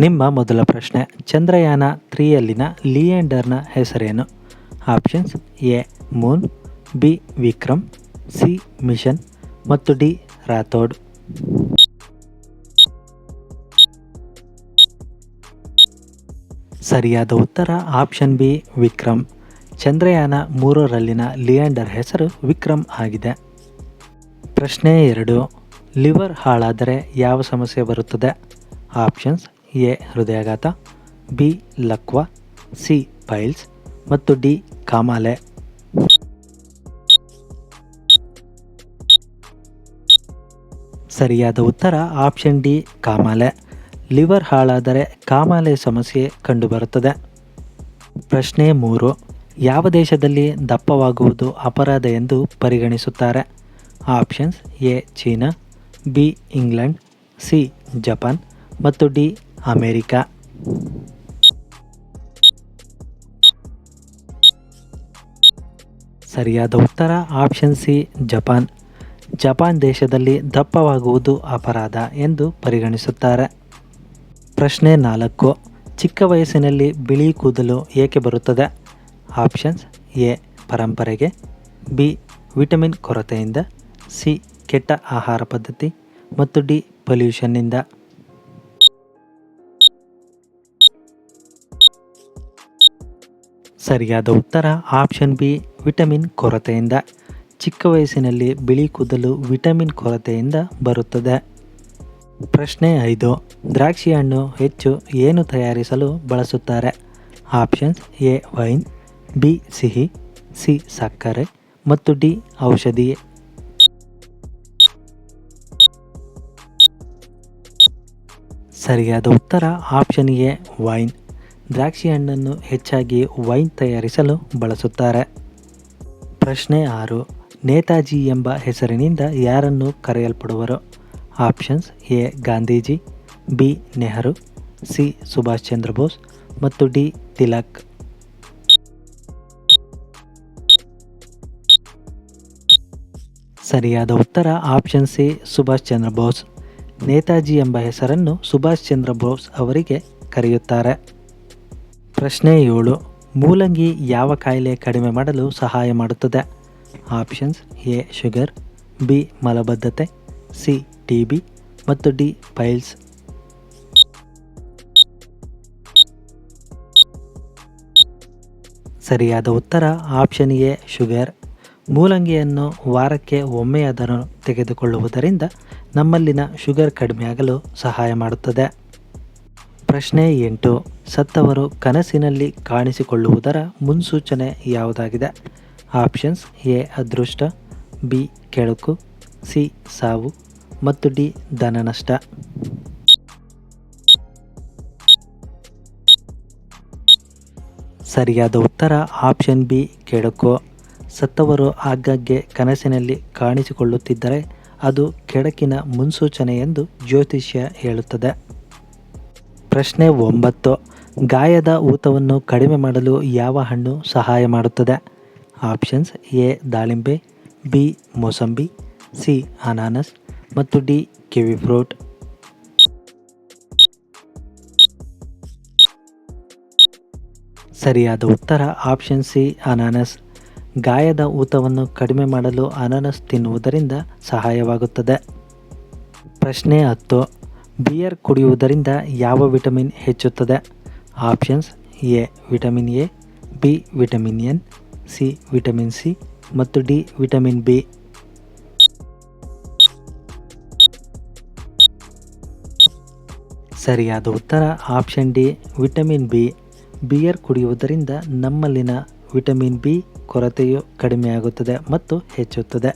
ನಿಮ್ಮ ಮೊದಲ ಪ್ರಶ್ನೆ, ಚಂದ್ರಯಾನ ತ್ರೀಯಲ್ಲಿನ ಲಿಯೆಂಡರ್ನ ಹೆಸರೇನು? Options, A, moon, B, Vikram, C, mission ಮತ್ತು ಡಿ, ರಾಥೋಡ್. ಸರಿಯಾದ ಉತ್ತರ, ಆಪ್ಷನ್ ಬಿ, ವಿಕ್ರಮ್. ಚಂದ್ರಯಾನ ಮೂರರಲ್ಲಿನ ಲಿಯಾಂಡರ್ ಹೆಸರು ವಿಕ್ರಮ್ ಆಗಿದೆ. ಪ್ರಶ್ನೆ ಎರಡು, ಲಿವರ್ ಹಾಳಾದರೆ ಯಾವ ಸಮಸ್ಯೆ ಬರುತ್ತದೆ? ಆಪ್ಷನ್ಸ್ ಎ ಹೃದಯಾಘಾತ, ಬಿ ಲಕ್ವ, ಸಿ ಪೈಲ್ಸ್ ಮತ್ತು ಡಿ ಕಾಮಾಲೆ. ಸರಿಯಾದ ಉತ್ತರ ಆಪ್ಷನ್ ಡಿ ಕಾಮಾಲೆ. ಲಿವರ್ ಹಾಳಾದರೆ ಕಾಮಾಲೆ ಸಮಸ್ಯೆ ಕಂಡುಬರುತ್ತದೆ. ಪ್ರಶ್ನೆ ಮೂರು, ಯಾವ ದೇಶದಲ್ಲಿ ದಪ್ಪವಾಗುವುದು ಅಪರಾಧ ಎಂದು ಪರಿಗಣಿಸುತ್ತಾರೆ? Options A China, B England, C Japan ಮತ್ತು ಡಿ ಅಮೇರಿಕಾ. ಸರಿಯಾದ ಉತ್ತರ ಆಪ್ಷನ್ ಸಿ ಜಪಾನ್. ಜಪಾನ್ ದೇಶದಲ್ಲಿ ದಪ್ಪವಾಗುವುದು ಅಪರಾಧ ಎಂದು ಪರಿಗಣಿಸುತ್ತಾರೆ. ಪ್ರಶ್ನೆ ನಾಲ್ಕು, ಚಿಕ್ಕ ವಯಸ್ಸಿನಲ್ಲಿ ಬಿಳಿ ಕೂದಲು ಏಕೆ ಬರುತ್ತದೆ? ಆಪ್ಷನ್ಸ್ ಎ ಪರಂಪರೆಗೆ. ಬಿ ವಿಟಮಿನ್ ಕೊರತೆಯಿಂದ. ಸಿ ಕೆಟ್ಟ ಆಹಾರ ಪದ್ಧತಿ. ಮತ್ತು ಡಿ ಪೊಲ್ಯೂಷನ್ನಿಂದ ಸರಿಯಾದ ಉತ್ತರ ಆಪ್ಷನ್ ಬಿ, ವಿಟಮಿನ್ ಕೊರತೆಯಿಂದ. ಚಿಕ್ಕ ವಯಸ್ಸಿನಲ್ಲಿ ಬಿಳಿ ಕೂದಲು ವಿಟಮಿನ್ ಕೊರತೆಯಿಂದ ಬರುತ್ತದೆ. ಪ್ರಶ್ನೆ ಐದು ದ್ರಾಕ್ಷಿ ಹಣ್ಣು ಹೆಚ್ಚು ಏನು ತಯಾರಿಸಲು ಬಳಸುತ್ತಾರೆ? ಆಪ್ಷನ್ಸ್ ಎ, ವೈನ್, ಬಿ, ಸಿಹಿ, ಸಿ, ಸಕ್ಕರೆ ಮತ್ತು ಡಿ, ಔಷಧಿ. ಸರಿಯಾದ ಉತ್ತರ ಆಪ್ಷನ್ ಎ, ವೈನ್. ದ್ರಾಕ್ಷಿ ಹಣ್ಣನ್ನು ಹೆಚ್ಚಾಗಿ ವೈನ್ ತಯಾರಿಸಲು ಬಳಸುತ್ತಾರೆ. ಪ್ರಶ್ನೆ ಆರು, ನೇತಾಜಿ ಎಂಬ ಹೆಸರಿನಿಂದ ಯಾರನ್ನು ಕರೆಯಲ್ಪಡುವರು? Options A, Gandhiji, B, Nehru, C, Subhash Chandra Bose ಮತ್ತು ಡಿ, ತಿಲಕ್. ಸರಿಯಾದ ಉತ್ತರ ಆಪ್ಷನ್ ಸಿ, ಸುಭಾಷ್ ಚಂದ್ರ ಬೋಸ್. ನೇತಾಜಿ ಎಂಬ ಹೆಸರನ್ನು ಸುಭಾಷ್ ಚಂದ್ರ ಬೋಸ್ ಅವರಿಗೆ ಕರೆಯುತ್ತಾರೆ. ಪ್ರಶ್ನೆ ಏಳು, ಮೂಲಂಗಿ ಯಾವ ಕಾಯಿಲೆ ಕಡಿಮೆ ಮಾಡಲು ಸಹಾಯ ಮಾಡುತ್ತದೆ? ಆಪ್ಷನ್ಸ್ ಎ, ಶುಗರ್, ಬಿ, ಮಲಬದ್ಧತೆ, ಸಿ, ಟಿ ಬಿ ಮತ್ತು ಡಿ, ಪೈಲ್ಸ್. ಸರಿಯಾದ ಉತ್ತರ ಆಪ್ಷನ್ ಎ, ಶುಗರ್. ಮೂಲಂಗಿಯನ್ನು ವಾರಕ್ಕೆ ಒಮ್ಮೆಯಾದರೂ ತೆಗೆದುಕೊಳ್ಳುವುದರಿಂದ ನಮ್ಮಲ್ಲಿನ ಶುಗರ್ ಕಡಿಮೆಯಾಗಲು ಸಹಾಯ ಮಾಡುತ್ತದೆ. ಪ್ರಶ್ನೆ ಎಂಟು. ಸತ್ತವರು ಕನಸಿನಲ್ಲಿ ಕಾಣಿಸಿಕೊಳ್ಳುವುದರ ಮುನ್ಸೂಚನೆ ಯಾವುದಾಗಿದೆ? ಆಪ್ಷನ್ಸ್ ಎ, ಅದೃಷ್ಟ, ಬಿ, ಕೆಳಕು, ಸಿ, ಸಾವು ಮತ್ತು ಡಿ ಧನ ನಷ್ಟ ಸರಿಯಾದ ಉತ್ತರ ಆಪ್ಷನ್ ಬಿ ಕೆಡಕು ಸತ್ತವರು ಆಗಾಗ್ಗೆ ಕನಸಿನಲ್ಲಿ ಕಾಣಿಸಿಕೊಳ್ಳುತ್ತಿದ್ದರೆ ಅದು ಕೆಡಕಿನ ಮುನ್ಸೂಚನೆ ಎಂದು ಜ್ಯೋತಿಷ್ಯ ಹೇಳುತ್ತದೆ. ಪ್ರಶ್ನೆ ಒಂಬತ್ತು. ಗಾಯದ ಊತವನ್ನು ಕಡಿಮೆ ಮಾಡಲು ಯಾವ ಹಣ್ಣು ಸಹಾಯ ಮಾಡುತ್ತದೆ? ಆಪ್ಷನ್ಸ್ ಎ, ದಾಳಿಂಬೆ, ಬಿ, ಮೋಸಂಬಿ, ಸಿ, ಅನಾನಸ್ ಮತ್ತು ಡಿ, ಕಿವಿ ಫ್ರೂಟ್. ಸರಿಯಾದ ಉತ್ತರ ಆಪ್ಷನ್ ಸಿ, ಅನಾನಸ್. ಗಾಯದ ಊತವನ್ನು ಕಡಿಮೆ ಮಾಡಲು ಅನಾನಸ್ ತಿನ್ನುವುದರಿಂದ ಸಹಾಯವಾಗುತ್ತದೆ. ಪ್ರಶ್ನೆ ಹತ್ತು. ಬಿಯರ್ ಕುಡಿಯುವುದರಿಂದ ಯಾವ ವಿಟಮಿನ್ ಹೆಚ್ಚುತ್ತದೆ? Options A vitamin A B vitamin N C vitamin C ಮತ್ತು ಡಿ ವಿಟಮಿನ್ ಬಿ ಸರಿಯಾದ ಉತ್ತರ option D vitamin B beer ಕುಡಿಯುವುದರಿಂದ ನಮ್ಮಲ್ಲಿನ ವಿಟಮಿನ್ ಬಿ ಕೊರತೆಯು ಕಡಿಮೆಯಾಗುತ್ತದೆ ಮತ್ತು ಹೆಚ್ಚುತ್ತದೆ.